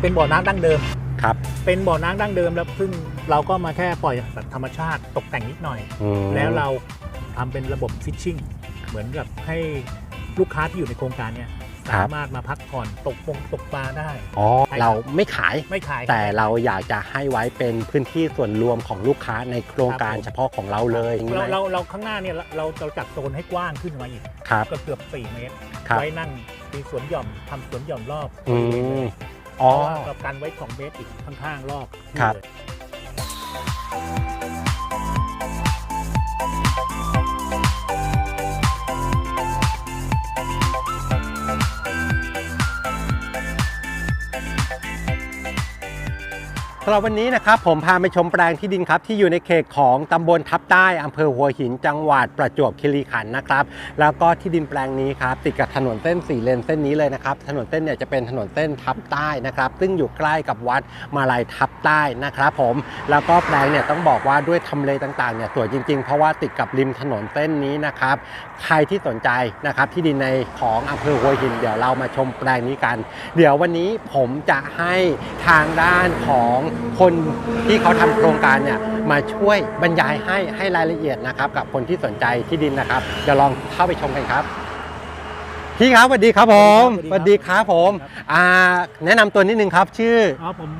เป็นบ่อน้ำดั้งเดิม ครับ เป็นบ่อน้ำดั้งเดิมแล้วซึ่งเราก็มาแค่ปล่อยแบบธรรมชาติตกแต่งนิดหน่อย อืม แล้วเราทำเป็นระบบฟิชชิ่งเหมือนกับให้ลูกค้าที่อยู่ในโครงการเนี่ยสามารถมาพักผ่อนตกปงตกปลาได้ อ๋อ ใช่ครับ เราไม่ขาย ไม่ขาย แต่เราอยากจะให้ไว้เป็นพื้นที่ส่วนรวมของลูกค้าในโครงการครับผม เฉพาะของเราเลยอย่างนี้เราไหมเราเราข้างหน้าเนี่ยเราเราจัดโซนให้กว้างขึ้นมาอีกครับ ก็เกือบ4เมตร ครับ ไว้นั่งมีสวนหย่อมทำสวนหย่อมรอบอืมเพ อ๋อราะว่าเรากันไว้2เมตรอีกข้างๆรอบครับ เลยำหรับวันนี้นะครับผมพาไปชมแปลงที่ดินครับที่อยู่ในเขตของตำบลทับใต้อำเภอหัวหินจังหวัดประจวบคีรีขันธ์นะครับ แล้วก็ที่ดินแปลงนี้ครับติดกับถนนเส้นสี่เลนเส้นนี้เลยนะครับ ถนนเส้นเนี่ยจะเป็นถนนเส้นทับใต้นะครับ ซึ่งอยู่ใกล้กับวัดมาลัยทับใต้นะครับผมแล้วก็แปลงเนี่ยต้องบอกว่าด้วยทำเลต่างๆเนี่ยสวยจริงๆ เพราะว่าติดกับริมถนนเส้นนี้นะครับใครที่สนใจนะครับที่ดินในของอำเภอหัวหินเดี๋ยวเรามาชมแปลงนี้กัน เดี๋ยววันนี้ผมจะให้ทางด้านของคนที่เขาทำโครงการเนี่ยมาช่วยบรรยายให้ให้รายละเอียดนะครับ กับคนที่สนใจที่ดินนะครับเดี๋ยวลองเข้าไปชมกันครับ พี่ครับสวัสดีครับผมสวัสดีครับผมครับอ่าแนะนำตัวนิดนึงครับ ชื่ออ๋อผม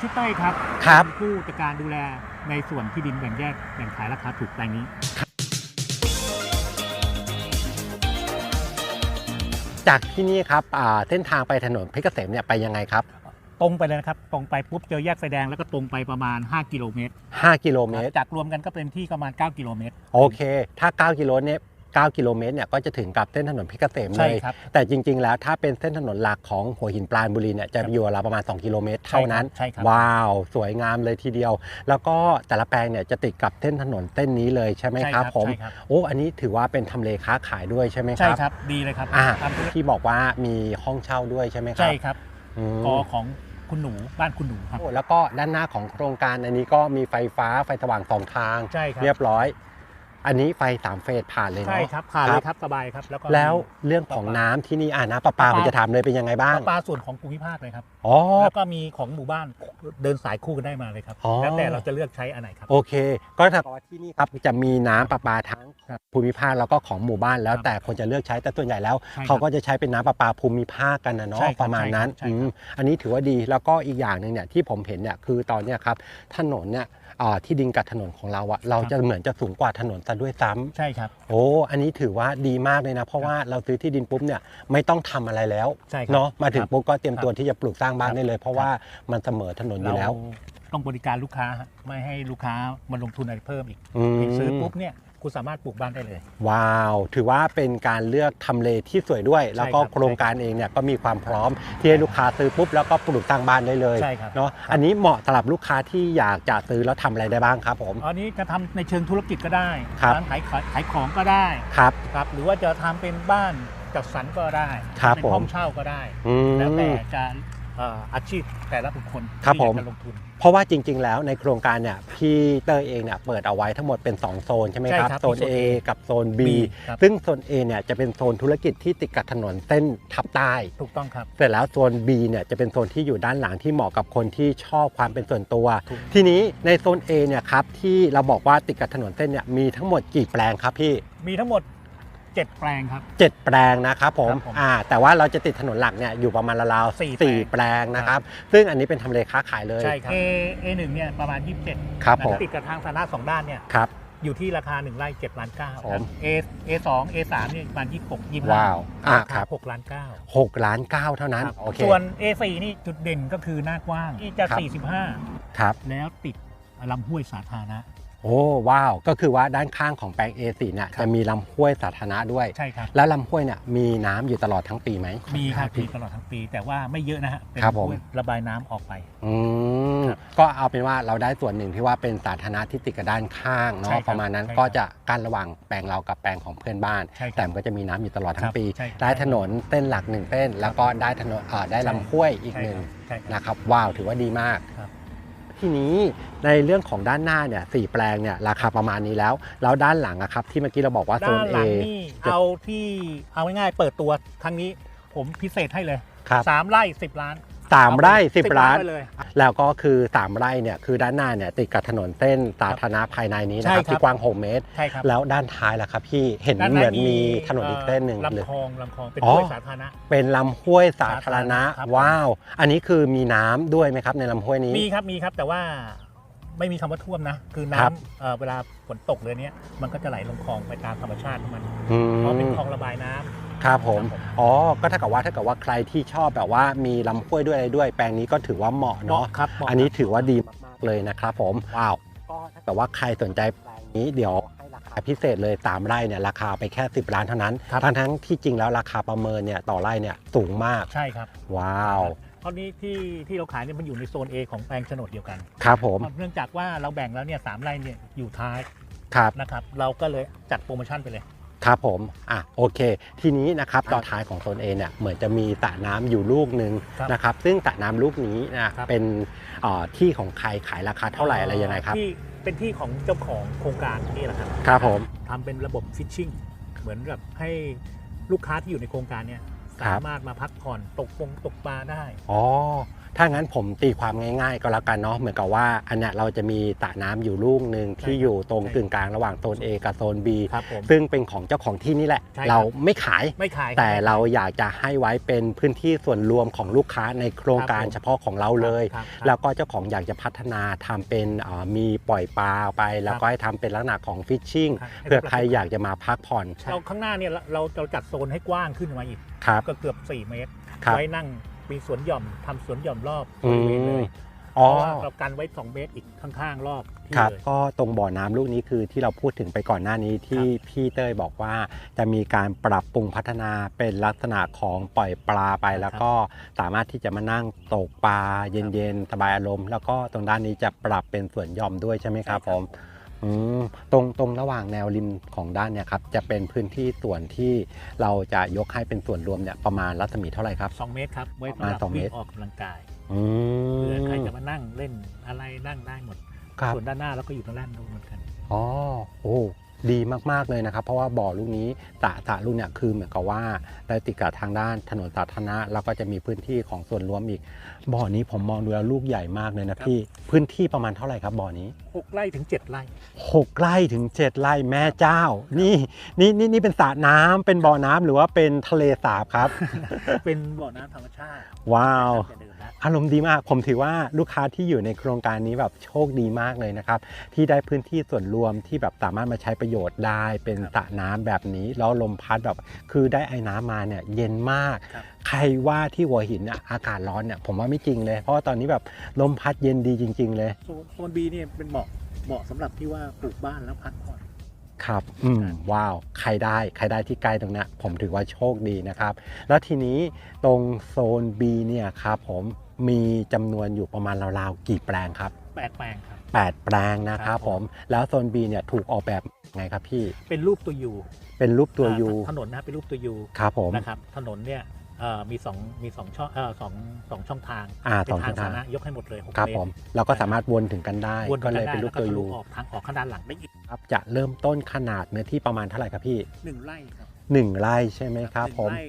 ชื่อเต้ยครับครับเป็นผู้จัดการดูแลในส่วนที่ดินแบ่งแยกแบ่งขายราคาถูกแปลงนี้จากที่นี่ครับอ่าเส้นทางไปถนนเพชรเกษมเนี่ยไปยังไงครับ ตรงไปเลยนะครับ ตรงไปปุ๊บเจอแยกไฟแดงแล้วก็ตรงไปประมาณ 5 กิโลเมตร5กิโลเมตร จากรวมกันก็เป็นที่ประมาณ 9 กิโลเมตร โอเค ถ้า 9 กิโลเนี่ย9กิโลเมตรเนี่ยก็จะถึงกับเส้นถนนเพชรเกษมเลใช่ยครับแต่จริง ๆ แล้วถ้าเป็นเส้นถนนหลักของหัวหินปราณบุรีเนี่ยจะอยู่ราวประมาณ 2 กิโลเมตรเท่านั้นใช่ครับว้าว สวยงามเลยทีเดียว แล้วก็แต่ละแปลงเนี่ยจะติดกับเส้นถนนเส้นนี้เลยใช่ไหมใช่ครับผมใช่ครับโอ้อันนี้ถือว่าเป็นทำเลค้าขายด้วยใช่ไหมคใช่รับครับ ดีเลยครับอ่าทำธุรกิจที่บอกว่ามีห้องเช่าด้วยใช่ไหมครัใช่ครับอืมกอของ คุณหนูบ้านคุณหนูครับ โอ้แล้วก็ด้านหน้าของโครงการอันนี้ก็มีไฟฟ้าไฟสว่างสองทาง ใช่ครับ เรียบร้อย อันนี้ไฟสามเฟสผ่านเลยเนาะ ใช่ครับผ่านเลยครับสบายครับ แล้วก็ แล้วเรื่องของน้ำที่นี่อ่าน้ำประปาประปาผมจะถามเลยเป็นยังไงบ้างประปาส่วนของภูมิภาคเลยครับอ๋อ แล้วก็มีของหมู่บ้านเดินสายคู่กันได้มาเลยครับ อ๋อ แล้วแต่เราจะเลือกใช้อันไหนครับ โอเค ก็ถ้าที่นี่ครับจะมีน้ำประปาทั้งครับภูมิภาคแล้วก็ของหมู่บ้านแล้ว ครับแต่คนจะเลือกใช้แต่ส่วนใหญ่แล้ว ใช่ครับเขาก็จะใช้เป็นน้ำประปาภูมิภาคกันนะใช่เนาะครับประมาณนั้นใช่ครับ อืมอันนี้ถือว่าดีแล้วก็อีกอย่างหนึ่งเนี่ยที่ผมเห็นเนี่ยคือตอนเนี้ยครับถนนเนี่ยอ่าที่ดินกับถนนของเราอะเราจะเหมือนจะสูงกว่าถนนซะด้วยซ้ำ ใช่ครับ โอ้ อันนี้ถือว่าดีมากเลยนะ เพราะว่าเราซื้อที่ดินปุ๊บเนี่ยไม่ต้องทำอะไรแล้วใช่ครับเนาะมาถึงครับปุ๊บก็เตรียมตัวครับที่จะปลูกสร้างบ้านครับได้เลย เพราะว่ามันเสมอถนนอยู่เราแล้วต้องบริการลูกค้าฮะไม่ให้ลูกค้ามาลงทุนอะไรเพิ่มอีกอืม ซื้อปุ๊บเนี่ยคุณสามารถปลูกบ้านได้เลย ว้าว ถือว่าเป็นการเลือกทำเลที่สวยด้วย แล้วก็ครับโครงการเองเนี่ยก็มีความพร้อมที่ให้ลูกค้าซื้อปุ๊บแล้วก็ปลูกสร้างบ้านได้เลยใช่ครับ เนาะอันนี้เหมาะสำหรับลูกค้าที่อยากจะซื้อแล้วทำอะไรได้บ้างครับผม อันนี้จะทำในเชิงธุรกิจก็ได้ครับ ร้านขายขายของก็ได้ครับ ครับ หรือว่าจะทำเป็นบ้านจัดสรรก็ได้ครับเป็นผมห้องเช่าก็ได้ อืม แล้วแต่จะเอ่ออาชีพแต่ละบุคคลครับที่อยากผมจะลงทุน เพราะว่าจริง ๆ แล้วในโครงการเนี่ยพี่เตอร์เองเนี่ยเปิดเอาไว้ทั้งหมดเป็น 2 โซนใช่ไหมครับใช่ครับโซนมีโซน A A กับโซน B B ครับซึ่งโซน A เนี่ยจะเป็นโซนธุรกิจที่ติดกับถนนเส้นทับใต้ถูกต้องครับเสร็จแล้วโซน B เนี่ยจะเป็นโซนที่อยู่ด้านหลังที่เหมาะกับคนที่ชอบความเป็นส่วนตัวถูกทีนี้ในโซน A เนี่ยครับที่เราบอกว่าติดกับถนนเส้นเนี่ยมีทั้งหมดกี่แปลงครับพี่มีทั้งหมด 7แปลงครับ7แปลงนะครับผมครับผมอ่าแต่ว่าเราจะติดถนนหลักเนี่ยอยู่ประมาณราวๆสี่สี่แปลงแปลงนะครับ ซึ่งอันนี้เป็นทำเลค้าขายเลย ใช่ครับ A A หนึ่งเนี่ยประมาณ 27ครับผมนะติดกับทางสาธารณะสองด้านเนี่ยครับ อยู่ที่ราคา 1ไร่7ล้าน9ผม A A 2 A 3 เนี่ยประมาณ26 25ว้าวอะราครัคาบ6ล้าน9 6ล้าน9เท่านั้นครับโอเค ส่วน A 4 นี่จุดเด่นก็คือหน้ากว้างที่จะ ครับ 45 ครับ แล้วติดลำห้วยสาธารณะ โอ้ว้าวก็คือว่าด้านข้างของแปลง A4 เนี่ยครับจะมีลำห้วยสาธารณะด้วย ใช่ครับ แล้วลำห้วยเนี่ยมีน้ำอยู่ตลอดทั้งปีไหมมีครับพี่มีตลอดทั้งปี แต่ว่าไม่เยอะนะฮะเป็นครับผมห้วยระบายน้ำออกไปอืมครับก็เอาเป็นว่าเราได้ส่วนหนึ่งที่ว่าเป็นสาธารณะที่ติดกับด้านข้างใช่เนาะครับประมาณนั้นใช่ครับก็จะกั้นระหว่างแปลงเรากับแปลงของเพื่อนบ้านใช่ครับแต่มันก็จะมีน้ำอยู่ตลอดทั้คงรับปีใช่ครับได้ถนนเส้นหลักหนึ่งเส้นแล้วก็ได้ถนนเอ่อได้ลำห้วยอีกใช่หนึ่งครับใช่ครับนะครับว้าวถือว่าดีมากครับ ทีนี้ในเรื่องของด้านหน้าเนี่ยสี่แปลงเนี่ยราคาประมาณนี้แล้ว แล้วด้านหลังอะครับที่เมื่อกี้เราบอกว่าโซด้านน A หลังนี่เอาที่เอาง่ายๆเปิดตัวครั้งนี้ ผมพิเศษให้เลยครับ สามไร่สิบล้าน สามไร่สิบล้านไปเลย แล้วก็คือสามไร่เนี่ยคือด้านหน้าเนี่ยติดกับถนนเส้นสาธารณะภายในนี้นะครับใช่ครับ ที่กว้าง 6 เมตร ใช่ครับแล้วด้านท้ายล่ะครับพี่เห็นด้าเหมือนใมีถนนอีกเส้นหนึ่งอ่อเลย ลำคลองลำคลองเป็นอ๋อ ห้วยสาธารณะ เป็นลำห้วยสาธารณะ ครับ ว้าว อันนี้คือมีน้ำด้วยไหมครับในลำห้วยนี้ มีครับมีครับแต่ว่า ไม่มีคำว่าท่วมนะ คือครับน้ำเอ่อเวลาฝนตกเลยเนี้ยมันก็จะไหลลงคลองไปตามธรรมชาติของมันอืเพราะเป็นมคลองระบายน้ำครับผม ครับผมอ๋อ ก็ถ้ากับว่าถ้ากับว่าใครที่ชอบแบบว่ามีลำห้วยด้วยอะไรด้วย แปลงนี้ก็ถือว่าเหมาะเหมาะเนาะ ครับเหมาะอันนี้ถือว่าดีมากๆเลยนะครับผม ว้าว ก็ถ้าเกิดว่าใครสนใจแปลงนี้เดี๋ยวให้ราคาพิเศษเลยตามไร่เนี่ยราคาไปแค่ 10 ล้านเท่านั้นครับทั้งทั้งๆที่จริงแล้วราคาประเมินเนี่ยต่อไร่เนี่ยสูงมาก ใช่ครับว้าว เพราะนี้ที่ที่เราขายเนี่ยมันอยู่ในโซน A ของแปลงโฉนดเดียวกันครับผมเนื่องจากว่าเราแบ่งแล้วเนี่ยสามไร่เนี่ยอยู่ท้ายครับนะครับ เราก็เลยจัดโปรโมชั่นไปเลยครับผม อะ โอเค ทีนี้นะครับครับต่อท้ายของโซนเอเนี่ย เหมือนจะมีสระน้ำอยู่ลูกหนึ่งครับนะครับ ซึ่งสระน้ำลูกนี้นะครับเป็นเอ่อที่ของใครขายราคาเท่าไหร่อะไรยังไงครับ ที่เป็นที่ของเจ้าของโครงการนี่แหละครับ ครับผมทำเป็นระบบฟิชชิ่ง เหมือนกับให้ลูกค้าที่อยู่ในโครงการเนี่ยครับ สามารถมาพักผ่อนตกปงตกปลาได้อ๋อถ้างั้นผมตีความง่าย ๆ ก็แล้วกันเนาะเหมือนกับว่าอันเนี้ยเราจะมีสระน้ำอยู่ลูกหนึ่งที่อยู่ตรงใช่กึ่งกลางระหว่างโซน A กับโซน B ครับผมซึ่งเป็นของเจ้าของที่นี่แหละใช่ครับเราไม่ขายไม่ขาย แต่เราอยากจะให้ไว้เป็นพื้นที่ส่วนรวมของลูกค้าในโครงการครับผมเฉพาะของเราเลยครับครับแล้วก็เจ้าของอยากจะพัฒนาทำเป็นเอ่อมีปล่อยปลาไป แล้วก็ให้ทำเป็นลักษณะของฟิชชิ่งครับเพื่อใครอยากจะมาพักผ่อนเราข้างหน้าเนี่ยเราเราเราจัดโซนให้กว้างขึ้นมาอีก ครับ ก็เกือบ 4 เมตร ครับ ไว้นั่งมีสวนหย่อมทำสวนหย่อมรอบบอืริเวณเลมยเพอ๋อ ราะว่าเรากันไว้ 2 เมตรอีกข้างๆ รอบที่ครับเลย ก็ตรงบ่อน้ำลูกนี้คือที่เราพูดถึงไปก่อนหน้านี้ที่พี่เต้ยบอกว่าจะมีการปรับปรุงพัฒนาเป็นลักษณะของปล่อยปลาไป แล้วก็สามารถที่จะมานั่งตกปลาเย็นๆ สบายอารมณ์ แล้วก็ตรงด้านนี้จะปรับเป็นสวนหย่อมด้วยใช่ไหมครับผม อืมตรงตรงระหว่างแนวริมของด้านเนี่ยครับจะเป็นพื้นที่ส่วนที่เราจะยกให้เป็นส่วนรวมเนี่ยประมาณรัศมีเท่าไหร่ครับ 2 เมตรครับ ไว้ประมาณสำหรับสองเมวิ่ตรงออกกำลังกายอืเผื่อใครมจะมานั่งเล่นอะไรนั่งได้หมด ครับส่วนด้านหน้าเราก็อยู่ตรงด้านนู้นเหมือนกัน อ๋อโอ้ ดีมากๆเลยนะครับ เพราะว่าบ่อลูกนี้สระสระลูกเนี่ยคือเหมือนกับว่าได้ติดกับทางด้านถนนสาธารณะแล้วก็จะมีพื้นที่ของส่วนรวมอีกบ่อนี้ผมมองดูแล้วลูกใหญ่มากเลยนะพี่พื้นที่ประมาณเท่าไหร่ครับบ่อนี้6ไร่ถึง 7 ไร่6ไร่ถึง 7 ไร่แม่เจ้า นี่นี่นี่นี่เป็นสระน้ำเป็นบ่อน้ำหรือว่าเป็นทะเลสาบครับ เป็นบ่อน้ำธรรมชาติ ว้าวจะเดินนะ อารมณ์ดีมาก ผมถือว่าลูกค้าที่อยู่ในโครงการนี้แบบโชคดีมากเลยนะครับ ที่ได้พื้นที่ส่วนรวมที่แบบสามารถมาใช้ประโยชน์ได้ เป็นสระน้ำแบบนี้ แล้วลมพัดแบบคือได้ไอ้น้ำมาเนี่ยเย็นมากครับใครว่าที่หัวหินเนี่ยอากาศร้อนเนี่ยผมว่าไม่จริงเลย เพราะว่าตอนนี้แบบลมพัดเย็นดีจริง ๆ เลยโซนโซนบีเนี่ยเป็นเหมาะเหมาะสำหรับที่ว่าปลูกบ้านแล้วพักผ่อนครับ อืม ว้าว ใครได้ ใครได้ที่ใกล้ตรงเนี้ยผมถือว่าโชคดีนะครับ แล้วทีนี้ตรงโซน B เนี่ยครับผม มีจำนวนอยู่ประมาณราวๆกี่แปลงครับ แปดแปลงครับ 8 แปลงนะคครัรับบผผมมแล้วโซน B เนี่ยถูกออกแบบไงครับพี่เป็นรูปตัวยูเป็นรูปตัวอ่ายูถนนนะเป็นรูปตัวยูครับผมนะครับถนนเนี่ยเอ่อมีสองมีสองช่องเอ่อสองสองช่องทางอ่าเป็สองนทางทาสางธารณะยกให้หมดเลยหกครับเลผนมเราก็สามารถวนถึงกันได้ วนก็กันเลยได้เป็นรูแล้ปวก็ตัวทะยูลุออกทางออกข้างด้านหลังได้อีกครับจะเริ่มต้นขนาดเนื้อที่ประมาณเท่าไหร่ครับพี่หนึ่งไร่ครับ1ไร่ใช่ไหมครับหนึ่งผมไร่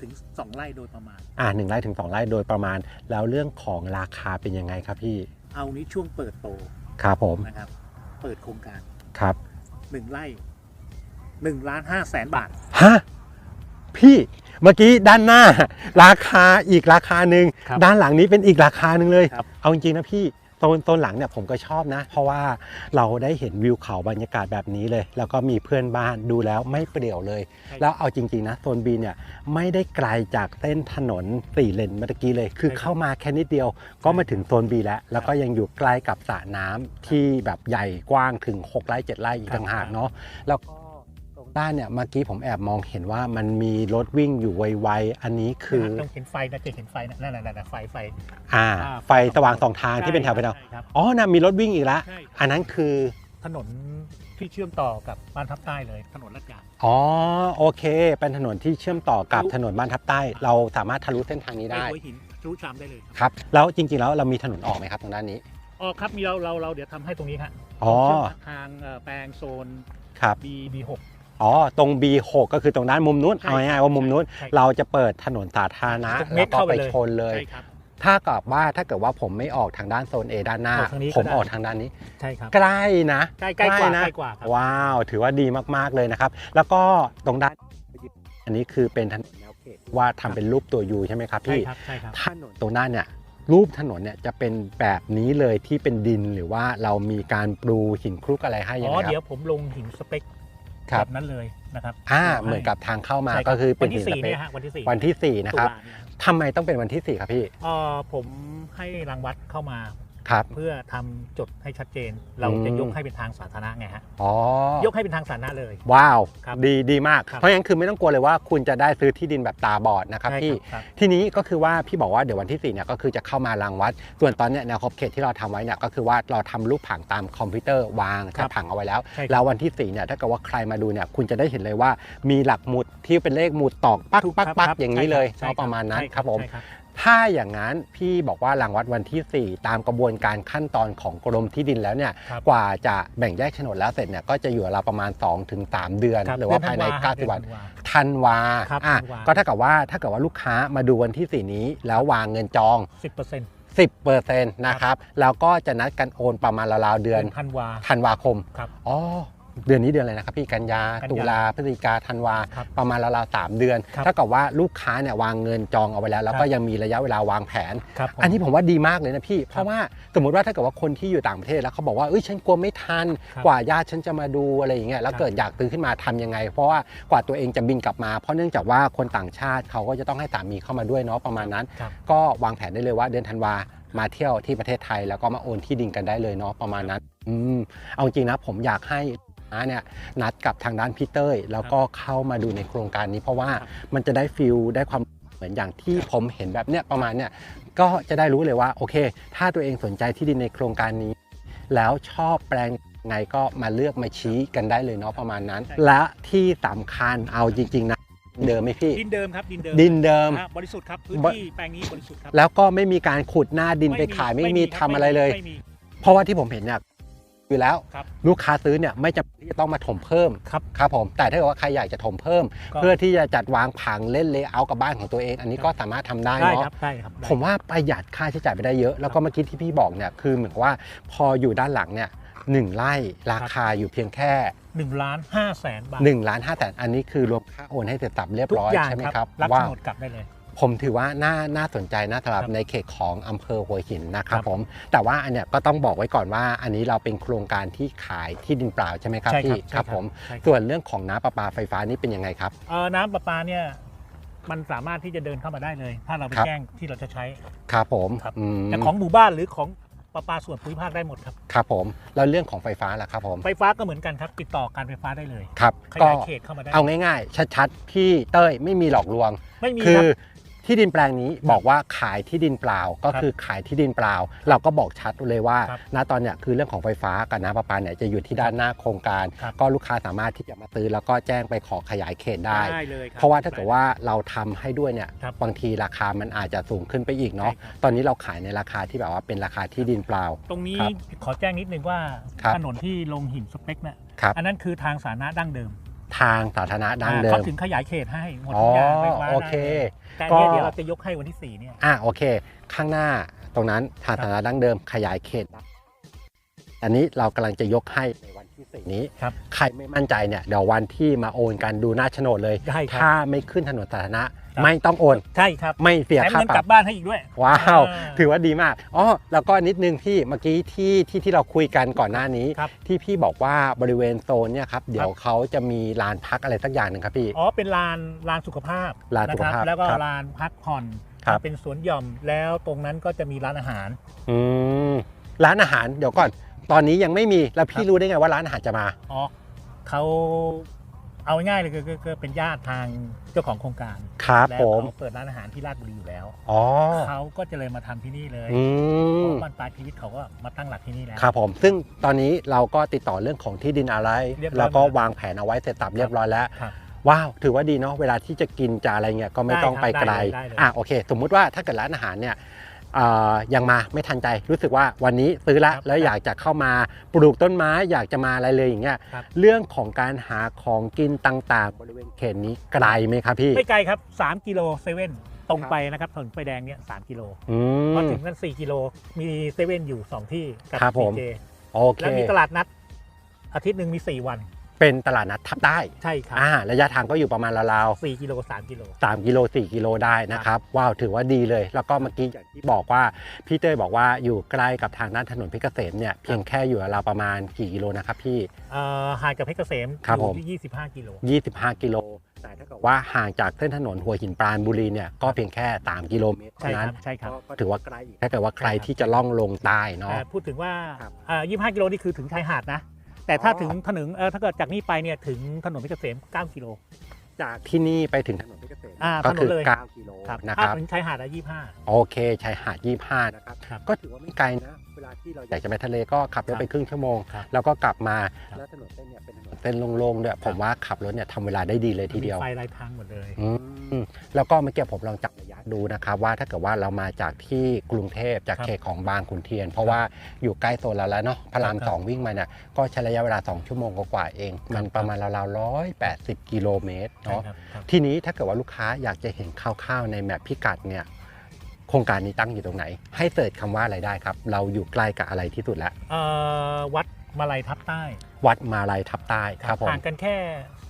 ถึงสองไร่โดยประมาณ อ่าหนึ่งไร่ถึง2ไร่โดยประมาณ แล้วเรื่องของราคาเป็นยังไงครับพี่เอานี้ช่วงเปิดโตครับผมนะครับ เปิดโครงการ ครับหนึ่งไร่หนึ่งล้านห้าแสนบาท ฮะพี่เมื่อกี้ด้านหน้า ราคาอีกราคาหนึ่งครับด้านหลังนี้เป็นอีกราคาหนึ่งเลย ครับ เอาจริงๆนะพี่ โซนโซนหลังเนี่ยผมก็ชอบนะ เพราะว่าเราได้เห็นวิวเขาบรรยากาศแบบนี้เลย แล้วก็มีเพื่อนบ้านดูแล้วไม่เปลี่ยวเลย แล้วเอาจริงๆนะโซนบีเนี่ยไม่ได้ไกลจากเส้นถนนสี่เลนเมื่อกี้เลย คือเข้ามาแค่นิดเดียวก็มาถึงโซนบีแล้ว แล้วก็ยังอยู่ใกล้กับสระน้ำที่แบบใหญ่กว้างถึง6ไร่7ไร่อีกต่างหากเนาะแล้วก็ตรง ด้านเนี่ยเมื่อกี้ผมแอบมองเห็นว่ามันมีรถวิ่งอยู่ไวๆอันนี้คือต้องเห็นไฟนะจะเห็นไฟนะนั่นน่ะนั่นน่ะไฟไฟอ่าอ่า ไฟสว่างสองทางที่เป็นแถวเป็นแถวใช่ครับอ๋อนะมีรถวิ่งอีกแล้วใช่อันนั้นคือถนนที่เชื่อมต่อกับบ้านทับใต้เลยถนนลาดยางอ๋อโอเค เป็นถนนที่เชื่อมต่อกับถนนบ้านทับใต้ เราสามารถทะลุเส้นทางนี้ไปได้หัวหินทะลุชามได้เลยครับครับแล้วจริงๆแล้วเรามีถนนออกไหมครับทางด้านนี้อ๋อครับมีเราเราเราเดี๋ยวทำให้ตรงนี้ครับอ๋อเชื่มทางเอ่อแปลงโซนครับ B B6 อ๋อ ตรง B6 ก็คือตรงด้านมุมนู้น ใช่เอาง่ายๆว่ามุมนู้น ใช่เราจะเปิดถนนสาธารณะทุกเมแล้ตวรก็เข้าไปไปเลย ชนเลย ใช่ครับ ถ้ากับว่าถ้าเกิดว่าผมไม่ออกทางด้านโซน A ด้านหน้า ออกทางนี้ก็ผมได้ ออกทางด้านนี้ ใช่ครับ ใกล้นะใกล้ใกล้กว่านะใกล้กว่าครับ ว้าว ถือว่าดีมากๆเลยนะครับ แล้วก็ตรงด้าน อันนี้คือเป็นถนนแนวเขตว่าทำเป็นรูปตัวยูใช่ไหมครับใช่พี่ ครับใช่ครับ ถนนตรงด้านเนี่ยรูปถนนเนี่ยจะเป็นแบบนี้เลยที่เป็นดินหรือว่าเรามีการปรูหินคลุกอะไรให้ยังอ๋ไงอคเดี๋ยรับวผมลงหินสเปค ครัแบบบนั้นเลยนะครับอ่าดี๋ยวให้เหมือนกับทางเข้ามาใช่รับก็คือเป็วันนหิที่นสี่สเปเนี่คยฮะวันที่สี่วันที่สี่นะครับตุลาเนี่ยทำไมต้องเป็นวันที่สี่ครับพี่ เอ่อผมให้รางวัดเข้ามา ครับ เพื่อทำจดให้ชัดเจน เราอืมจะยกให้เป็นทางสาธารณะไงฮะอ๋อยกให้เป็นทางสาธารณะเลย ว้าว ครับดีดีมาก ครับ เพราะงั้นคือไม่ต้องกลัวเลยว่าคุณจะได้ซื้อที่ดินแบบตาบอดนะครับใช่พี่ ครับ ทีนี้ก็คือว่าพี่บอกว่าเดี๋ยววันที่ 4เนี่ยก็คือจะเข้ามารางวัด ส่วนตอนเนี้ยแนวขอบเขตที่เราทำไว้เนี่ยก็คือว่าเราทำรูปผังตามคอมพิวเตอร์วางครัแค่บผังเอาไว้แล้ว ใช่ครับแล้ววันที่4เนี่ยถ้าเกิดว่าใครมาดูเนี่ยคุณจะได้เห็นเลยว่ามีหลักหมุดที่เป็นเลขหมุดตอกปักถูกปักครับปักครับอย่างนี้เลยใช่เนาะประมาณนั้นใช่ครับผม ใช่ครับ ถ้าอย่างนั้นพี่บอกว่ารางวัดวันที่ 4 ตามกระบวนการขั้นตอนของกรมที่ดินแล้วเนี่ยครับกว่าจะแบ่งแยกโฉนดแล้วเสร็จเนี่ยก็จะอยู่เราวประมาณ 2-3 เดือน ครับหรือว่าภายในเดือธัว90วันเดือธัวธันวาครับอะธันวา ก็เท่ากับว่าถ้าเกิดว่าลูกค้ามาดูวันที่ 4 นี้ แล้ววางเงินจอง สิบเปอร์เซ็นต์10%นะครับแล้วก็จะนัดกันโอนประมาณราวๆเดือนธันวาธันวาคมครับ อ๋อ เดือนนี้เดือนอะไรนะครับพี่กันยากันยาตุลาพฤศจิกาธันวาครับประมาณราวๆสามเดือนครับ เท่ากับว่าลูกค้าเนี่ยวางเงินจองเอาไว้แล้ว แล้วก็ครับยังมีระยะเวลาวางแผน ครับผม อันนี้ผมว่าดีมากเลยนะพี่ เพราะว่าสมมติว่าถ้าเกิดว่าคนที่อยู่ต่างประเทศแล้วเขาบอกว่าเอ้ยฉันกลัวไม่ทัน ครับกว่าญาติฉันจะมาดูอะไรอย่างเงี้ยแล้วครับเกิดอยากซื้อขึ้นมาทำยังไง เพราะว่ากว่าตัวเองจะบินกลับมา เพราะเนื่องจากว่าคนต่างชาติเขาก็จะต้องให้สามีเข้ามาด้วยเนาะประมาณนั้น ครับ ก็วางแผนได้เลยว่าเดือนธันวามาเที่ยวที่ประเทศไทย แล้วก็มาโอนที่ดินกันได้เลยเนาะประมาณนั้นอืมเอาจริงนะผมอยากให้น้า เนี่ยนัดกับทางด้านพี่เต้ย แล้วก็เข้ามาดูในโครงการนี้ เพราะว่าครับมันจะได้ฟิลได้ความเหมือนอย่างที่ผมเห็นแบบเนี้ยประมาณเนี้ยก็จะได้รู้เลยว่าโอเค ถ้าตัวเองสนใจที่ดินในโครงการนี้ แล้วชอบแปลงไงก็มาเลือกมาชี้กันได้เลยเนาะประมาณนั้น และที่สำคัญเอาจริงๆนะเดิมไหมพี่ ดินเดิมครับดินเดิมดินเดิมอะบริสุทธิ์ครับพื้นบที่แปลงนี้บริสุทธิ์ครับแล้วก็ไม่มีการขุดหน้าดินไปขายไม่มีคบทำอะไรเลย ไม่มีเพราะว่าที่ผมเห็นเนี่ย อยู่แล้ว ครับลูกค้าซื้อเนี่ยไม่จำเป็นที่จะต้องมาถมเพิ่มครับครับผมแต่ถ้าเกิดว่าใครอยากจะถมเพิ่ม ก็ เพื่อที่จะจัดวางผังเล่นเลเยอร์กับบ้านของตัวเอง อันนี้ก็สามารถทำได้ได้เนาะ ครับได้ครับได้ ผมว่าประหยัดค่าใช้จ่ายไปได้เยอะ แล้วก็เมื่อกี้ที่พี่บอกเนี่ยคือเหมือนกับว่าพออยู่ด้านหลังเนี่ยหนึ่งไร่ราคาอยู่เพียงแค่หนึ่งล้านห้าแสนบาท1ล้าน5แสนอันนี้คือรวมค่าโอนให้เสร็จสับเรียบทุกร้อยอย่างใช่ไหมคครัรับบรับโฉว้าวนดกลับได้เลย ผมถือว่าน่าน่าสนใจนะสำหรับครับในเขตของอำเภอหัวหินนะครับครับผม แต่ว่าอันเนี้ยก็ต้องบอกไว้ก่อนว่า อันนี้เราเป็นโครงการที่ขายที่ดินเปล่าใช่ไหมครับใช่ครับพี่ใช่คครัรับบผม ใช่ครับ ส่วนเรื่องของน้ำประปาไฟฟ้านี่เป็นยังไงครับ เอ่อน้ำประปาเนี่ยมันสามารถที่จะเดินเข้ามาได้เลย ถ้าเราไปครับ แจ้งที่เราจะใช้ ครับผมครับ อืมแต่ของหมู่บ้านหรือของประปาส่วนภูมิภาคได้หมดครับ ครับผมแล้วเรื่องของไฟฟ้าล่ะครับผมไฟฟ้าก็เหมือนกันครับ ติดต่อการไฟฟ้าได้เลย ครับขก็ยายเขตเข้ามาได้ เอาง่ายๆชัดๆพี่เต้ยไม่มีหลอกลวง ไม่มีคืคอรับ ที่ดินแปลงนี้บอกว่าขายที่ดินเปล่าก็ครับคือขายที่ดินเปล่า เราก็บอกชัดเลยว่าครับณตอนเนี้ยคือเรื่องของไฟฟ้ากับน้ำประปาเนี่ยจะอยู่ที่ด้านหน้าโครงการครับก็ลูกค้าสามารถที่จะมาซื้อแล้วก็แจ้งไปขอขยายเขตได้ ได้เลยคบเพราะว่าถ้าเกิดว่าเราทำให้ด้วยเนี่ยครับบางทีราคามันอาจจะสูงขึ้นไปอีกเนาะใช่ครับ ตอนนี้เราขายในราคาที่แบบว่าเป็นราคาที่ดินเปล่า ตรงนี้ครับขอแจ้งนิดนึงว่าครับถนนที่ลงหินสเปกเนี่ยครับ อันนั้นคือทางสาธารณะดั้งเดิม ทางสาธารณะดั้งเดิอ่าเขาม ถึงขยายเขตให้หมดอ๋อทุกอย่างไฟฟ้าโอเคได้แต่อันก็เนี้ยเดี๋ยวเราจะยกให้วันที่สี่เนี่ย อะโอเค ข้างหน้าตรงนั้นทางสาธารณะดั้งเดิมขยายเขตอันนี้เรากำลังจะยกให้ในวันที่ สี่นี้ ครับใครไม่มั่นใจเนี่ยเดี๋ยววันที่มาโอนกันดูหน้าโฉนดเลย ได้ครับ ถ้าไม่ขึ้นถนนสาธารณะครับไม่ต้องโอน ใช่ครับไม่เสียแถมค่าเงินปกรัลับบบ้านให้อีกด้วย ว้าว อ่าถือว่าดีมากอ๋อแล้วก็นิดนึงพี่เมื่อกี้ที่ที่ที่เราคุยกันก่อนหน้านี้ ครับที่พี่บอกว่าบริเวณโซนเนี่ยครับเดี๋ยวเขาจะมีลานพักอะไรสักอย่างหนึ่งครับพี่ อ๋อเป็นลานลานสุขภาพลานสุขภาพะครับแล้วก็ครับลานพักผ่อนครับ เป็นสวนหย่อมแล้วตรงนั้นก็จะมีร้านอาหาร อืมร้านอาหารเดี๋ยวก่อน ตอนนี้ยังไม่มีแล้วพี่รู้ได้ไงว่าร้านอาหารจะมาอ๋อเขาเอาง่ายๆเลยคือคือคือเป็นญาติทางเจ้าของโครงการครับแล้วผมเขาเปิดร้านอาหารที่ราชบุรีอยู่แล้วอ๋อเขาก็จะเลยมาทำที่นี่เลยอืเพมราะบ้านปลายชีวิตเขาก็มาตั้งหลักที่นี่แล้วครับผมซึ่งตอนนี้เราก็ติดต่อเรื่องของที่ดินอะไรเรียบร้อยแล้วก็วางแผนเอาไว้เสร็จสับเรียบร้อยแล้วครับว้าว ถือว่าดีเนาะเวลาที่จะกินจะอะไรเงี้ยก็ไม่ได้ต้องไปครับไกลได้เลยได้เลยอะโอเค สมมุติว่าถ้าเกิดร้านอาหารเนี่ยเอ่อ ยังมาไม่ทันใจรู้สึกว่าวันนี้ซื้อละครับแล้วอยากจะเข้ามาปลูกต้นไม้อยากจะมาอะไรเลยอย่างเงี้ยครับเรื่องของการหาของกินต่างๆ บริเวณเขตนี้ไกลไหมครับพี่ไม่ไกลครับ 3 กิโลเซเว่นตรงไปนะครับถนนไฟแดงเนี่ยสามกิโลอืพอมถึงนั้นสี่กิโลมีเซเว่นอยู่สองที่กัครับผมเจโอเคแล้วมีตลาดนัดอาทิตย์หนึ่งมีสี่วัน เป็นตลาดนัดทับได้ใช่ครับอ่าระยะทางก็อยู่ประมาณราวๆสี่กิโลสามกิโล3กิโล4กิโลได้นะครับว้าวถือว่าดีเลย แล้วก็เมื่อกี้อย่างที่บอกว่าพี่เต้ยบอกว่าอยู่ใกล้กับทางด้านถนนเพชรเกษมเนี่ยเพียงแค่อยู่ราวๆประมาณกี่กิโลนะครับพี่เอ่อห่างจากเพชรเกษมครับอยู่ผมที่25กิโล25 กิโลแต่ถ้าเกิดว่าห่างจากเส้นถนนหัวหินปราณบุรีเนี่ยก็เพียงแค่ 3 กิโลเมตรใช่เท่าคนั้รันบใช่ครับก็ถือว่าไกลอีกถ้าเกิดว่าใครใช่ครับที่จะล่องลงใต้เนาะแต่พูดถึงว่าครับเอ่อ25 กิโลนี่คือถึงชายหาดนะ แต่ถ้าอ๋อถึงถนนเอ่อถ้าเกิดจากนี้ไปเนี่ยถึงถนนเพชรเกษม9กิโล จากที่นี่ไปถึงถนนเพชรเกษมอ่าก็คือถนนเลย9กิโลครับนะคถ้ารับ ถึงชายหาดอะ25 โอเคชายหาด25นะครับ ครับก็ถือว่าไม่ไกลนะ เวลาที่เราอยากจะไปทะเลก็ขับรถไปครึ่งชั่วโมง ครับแล้วก็กลับมาครับ แล้วถนนเส้นเนี่ยเป็นถนนเส้นโล่งๆด้วยผมว่าขับรถเนี่ยทำเวลาได้ดีเลยทีเดียวมีไฟลายทางหมดเลย อืมแล้วก็เมื่อกี้ผมลองจับระยะ ดูนะครับว่าถ้าเกิดว่าเรามาจากที่กรุงเทพจากครับเขตของบางขุนเทียน เพราะว่าอยู่ใกล้โซนเราแล้วเนาะพระรามครับสองวิ่งมาเนี่ยก็ใช้ระยะเวลา 2 ชั่วโมงกว่าๆเอง มันประมาณราวๆร้อยแปดสิบกิโลเมตรใช่เนาะครับครับทีนี้ถ้าเกิดว่าลูกค้าอยากจะเห็นคร่าวๆในแมปพิกัดเนี่ยโครงการนี้ตั้งอยู่ตรงไหน ให้เสิร์ชคำว่าอะไรได้ครับ เราอยู่ใกล้กับอะไรที่สุดแล้วเอ่อวัดมาลัยทับใต้ วัดมาลัยทับใต้ครับผมห่างกันแค่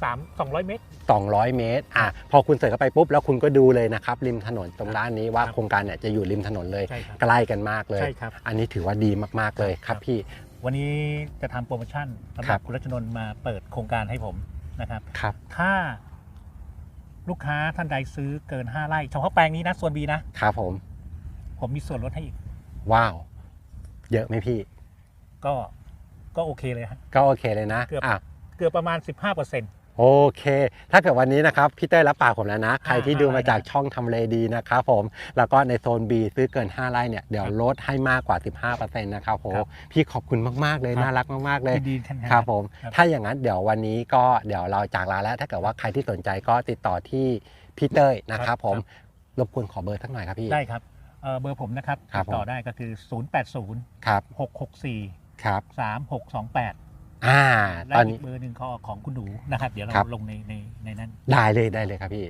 3 200 เมตร 200 เมตรอะพอคุณเสิร์ชเข้าไปปุ๊บแล้วคุณก็ดูเลยนะครับริมถนนตรงด้านนี้ว่าครับโครงการเนี่ยจะอยู่ริมถนนเลยใช่ครับใกล้กันมากเลย ใช่ครับ อันนี้ถือว่าดีมากๆเลยคครัรับบพี่ วันนี้จะทำโปรโมชั่นสำหครัรับบ คุณรัชนนท์มาเปิดโครงการให้ผมนะครับ ครับถ้าลูกค้าท่านใดซื้อเกิน 5 ไร่เฉพาะแปลงนี้นะส่วนบีนะ ครับผมผมมีส่วนลดให้อีก ว้าว เยอะไหมพี่ ก็ ก็โอเคเลยฮะ ก็โอเคเลยนะเกือบ อะ เกือบประมาณ 15%โอเค ถ้าเกิดวันนี้นะครับพี่เต้ยรับปากผมแล้วนะ ใครที่ดูมาจากได้ช่องทำเลดีนะครับผม แล้วก็ในโซน B ซื้อเกิน 5ไร่เนี่ย เดี๋ยวครับลดให้มากกว่า 15%นะครับโหครับพี่ขอบคุณมาก ๆ เลย ครับ น่ารักมาก ๆ เลยยินดีแค่นั้นครับผม ครับ ถ้าอย่างนั้นเดี๋ยววันนี้ก็เดี๋ยวเราจากลาแล้ว ถ้าเกิดว่าใครที่สนใจก็ติดต่อที่พี่เต้ยนะครับผม รบกวนขอเบอร์สักหน่อยครับพี่ ได้ครับเอ่อเบอร์ผมนะครับครับติดต่อผม ได้ก็คือ 080 ครับ 664 ครับ3628อ่าและตอนอีนี้ กเบอร์หนึ่งก็ของคุณหนูนะครับ เดี๋ยวเราครับ ลงในในในนั้น ได้เลยได้เลยครับพี่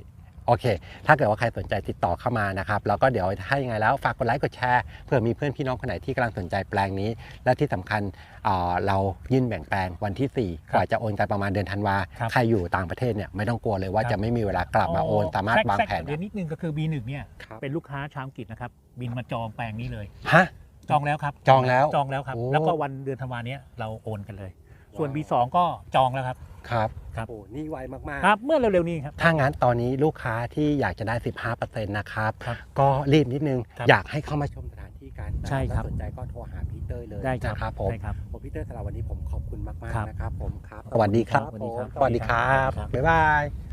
โอเค ถ้าเกิดว่าใครสนใจติดต่อเข้ามานะครับ แล้วก็เดี๋ยวถ้ายังไงแล้วฝากกดไลค์กดแชร์เผื่อมีเพื่อนพี่น้องคนไหนที่กำลังสนใจแปลงนี้ และที่สำคัญเอ่อเรายื่นแบ่งแปลงวันที่4ครับกว่าจะโอนกันประมาณเดือนธันวาครับใครอยู่ต่างประเทศเนี่ยไม่ต้องกลัวเลยว่าครับ จะไม่มีเวลากลับมาโอนสามารถวางแผนเดี๋ยวนิดนึงก็คือ B1 เนี่ย ครับเป็นลูกค้าชาวอังกฤษนะครับ บินมาจองแปลงนี้เลย ฮะ จองแล้วครับจองแล้วจองแล้วครับ โอ้ แล้วก็วันเดือนธันวาเนี้ยเราโอนกันเลย ส่วนว้าว B2 ก็จองแล้วครับ ครับ ครับ โอ้นี่ไวมากครับ เมื่อเร็วๆนี้ครับ ถ้างั้นตอนนี้ลูกค้าที่อยากจะได้ 15%นะครับ ครับก็รีบนิดนึง ครับอยากให้เข้ามาชมสถานที่กันใช่ครับ ถ้าสนใจก็โทรหาพีเตอร์เลยได้ครับนะครับผม ได้ครับ ผมพีเตอร์สำหรับวันนี้ผมขอบคุณมาก ครับ ๆ นะครับผมครับ สวัสดีครับ สวัสดีครับผมสวัสดีครับครับ บ๊ายบาย